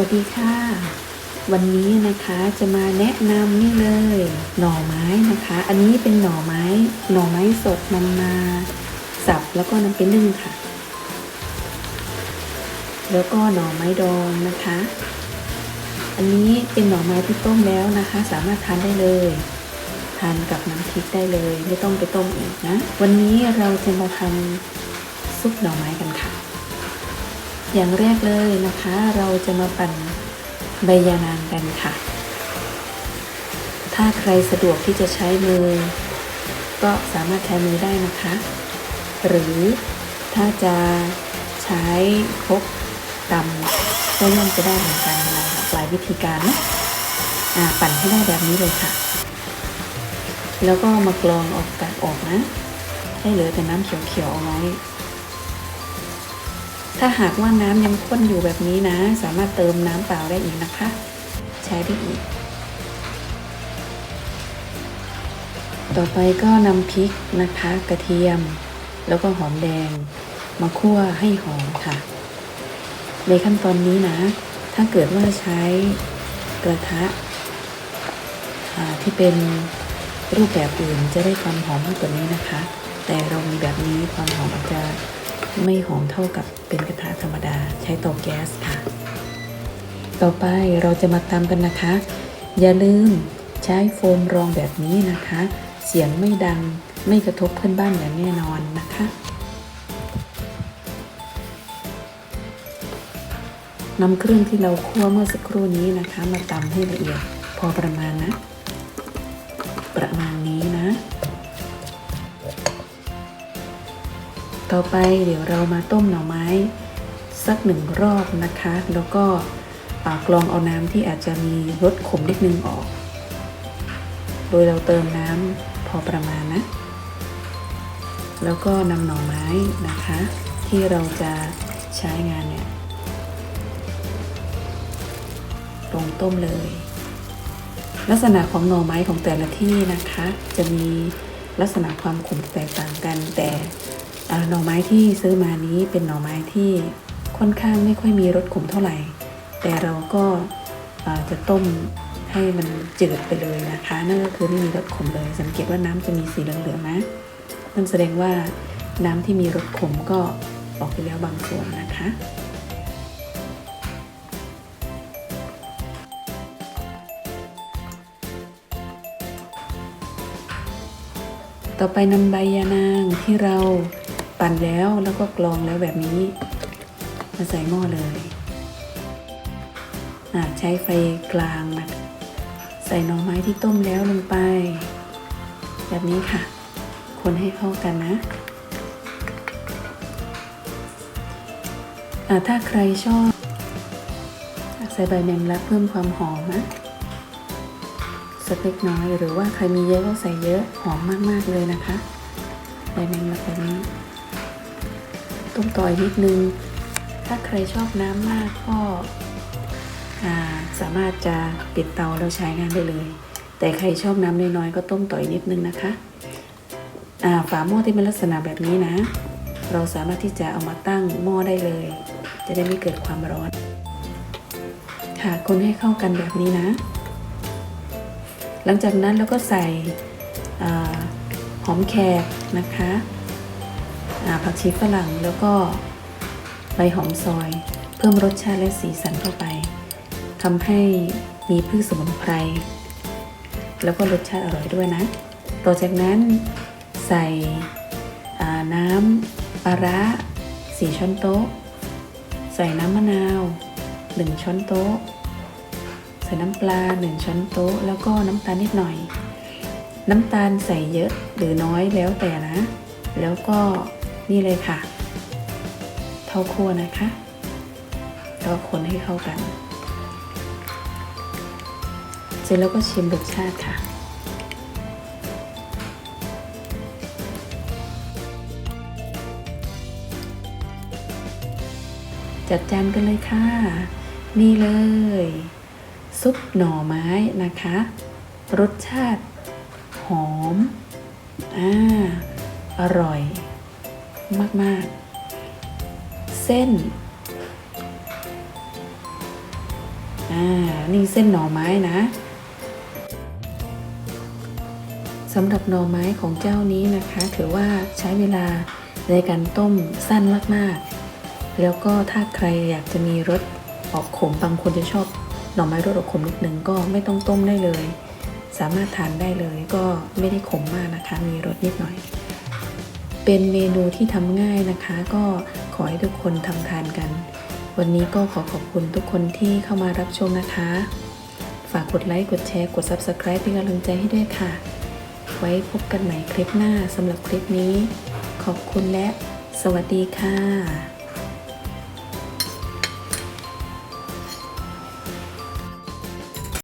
วัสดีค่ะ วันนี้นะคะจะมาแนะนำนี่เลย หน่อไม้นะคะ อันนี้เป็นหน่อไม้หน่อไม้สดนำมาสับแล้วก็นำไปนึ่งค่ะ แล้วก็หน่อไม้ดองนะคะ อันนี้เป็นหน่อไม้ที่ต้มแล้วนะคะ สามารถทานได้เลยทานกับน้ำพริกได้เลย ไม่ต้องไปต้มอีกนะ วันนี้เราจะมาทำซุปหน่อไม้กันค่ะ อย่างแรกเลยนะคะ เราจะมาปั่นใบยานางกันค่ะ ถ้าใครสะดวกที่จะใช้มือ ก็สามารถใช้มือได้นะคะ หรือถ้าจะใช้ครกตำก็ย่อมจะได้เหมือนกันหลายหลายวิธีการนะปั่นให้ได้แบบนี้เลยค่ะ แล้วก็มากรองออกกากออกนะ ให้เหลือแต่น้ำเขียวๆเอาไว้ ถ้าหากว่าน้ำยังข้นอยู่แบบนี้นะ สามารถเติมน้ำเปล่าได้อีกนะคะ ใช้ได้อีก ต่อไปก็นำพริกนะคะ กระเทียม แล้วก็หอมแดง มาคั่วให้หอมค่ะ ในขั้นตอนนี้นะ ถ้าเกิดว่าใช้กระทะที่เป็นรูปแบบอื่นจะได้ความหอมมากกว่านี้นะคะ แต่เรามีแบบนี้ความหอมอาจจะ ไม่หอมเท่ากับเป็นกระทะธรรมดาใช้เตาแก๊สค่ะ ต่อไปเราจะมาตำกันนะคะ อย่าลืมใช้โฟมรองแบบนี้นะคะ เสียงไม่ดังไม่กระทบเพื่อนบ้านอย่างแน่นอนนะคะ นำเครื่องที่เราคั่วเมื่อสักครู่นี้นะคะ มาตำให้ละเอียดพอประมาณนะ ประมาณนี้ ต่อไปเดี๋ยวเรามาต้มหน่อไม้สักหนึ่งรอบนะคะ แล้วก็กรองเอาน้ำที่อาจจะมีรสขมนิดนึงออก โดยเราเติมน้ำพอประมาณนะ แล้วก็นำหน่อไม้นะคะ ที่เราจะใช้งานเนี่ยลงต้มเลย ลักษณะของหน่อไม้ของแต่ละที่นะคะ จะมีลักษณะความขมแตกต่างกันแต่ หน่อไม้ที่ซื้อมานี้เป็นหน่อไม้ที่ค่อนข้างไม่ค่อยมีรสขมเท่าไหร่ แต่เราก็าจะต้มให้มันจืดไปเลยนะคะ นั่นก็คือไม่มีรสขมเลย สังเกตว่าน้ำจะมีสีเหลืองๆนะนั่นแสดงว่าน้ำที่มีรสขมก็ออกไปแล้วบางส่วนนะคะต่อไปนำใบยานางที่เรา ปั่นแล้วแล้วก็กรองแล้วแบบนี้ มาใส่หม้อเลยอะใช้ไฟกลางนะใส่หน่อไม้ที่ต้มแล้วลงไป แบบนี้ค่ะ คนให้เข้ากันนะอะถ้าใครชอบใส่ใบแมงลักเพิ่มความหอมนะสักเล็กน้อยหรือว่าใครมีเยอะก็ใส่เยอะหอมมาก ๆ เลยนะคะ ใบแมงลักแบบนี้ ต้มต่อยนิดนึง ถ้าใครชอบน้ำมากก็สามารถจะปิดเตาแล้วใช้งานได้เลย แต่ใครชอบน้ำน้อยๆก็ต้มต่อยนิดนึงนะคะฝาหม้อที่เป็นลักษณะแบบนี้นะ เราสามารถที่จะเอามาตั้งหม้อได้เลย จะได้ไม่เกิดความร้อนค่ะคนให้เข้ากันแบบนี้นะ หลังจากนั้นเราก็ใส่อหอมแขกนะคะ ผักชีฝรั่งแล้วก็ใบหอมซอย เพิ่มรสชาติและสีสันเข้าไปทำให้มีพืชสมุนไพร แล้วก็รสชาติอร่อยด้วยนะ ต่อจากนั้นใส่น้ำปลาร้าสี่ช้อนโต๊ะ ใส่น้ำมะนาวหนึ่งช้อนโต๊ะ ใส่น้ำปลาหนึ่งช้อนโต๊ะ แล้วก็น้ำตาลนิดหน่อย น้ำตาลใส่เยอะหรือน้อยแล้วแต่นะ แล้วก็ นี่เลยค่ะ เท่าคั่วนะคะแล้วก็คนให้เข้ากัน เสร็จแล้วก็ชิมรสชาติค่ะจัดจานกันเลยค่ะ นี่เลย ซุปหน่อไม้นะคะ รสชาติ หอม อ่า อร่อย มาก ๆ เส้น อ่า นี่เส้นหน่อไม้นะสำหรับหน่อไม้ของเจ้านี้นะคะ ถือว่าใช้เวลาในการต้มสั้นมาก ๆ แล้วก็ถ้าใครอยากจะมีรสออกขมบางคนจะชอบหน่อไม้รสออกขมนิดหนึ่งก็ไม่ต้องต้มได้เลย สามารถทานได้เลยก็ไม่ได้ขมมากนะคะ มีรสนิดหน่อย เป็นเมนูที่ทำง่ายนะคะ ก็ขอให้ทุกคนทำทานกัน วันนี้ก็ขอขอบคุณทุกคนที่เข้ามารับชมนะคะ ฝากกดไลค์กดแชร์กด Subscribe เป็นกำลังใจให้ด้วยค่ะ ไว้พบกันใหม่คลิปหน้าสำหรับคลิปนี้ ขอบคุณและสวัสดีค่ะ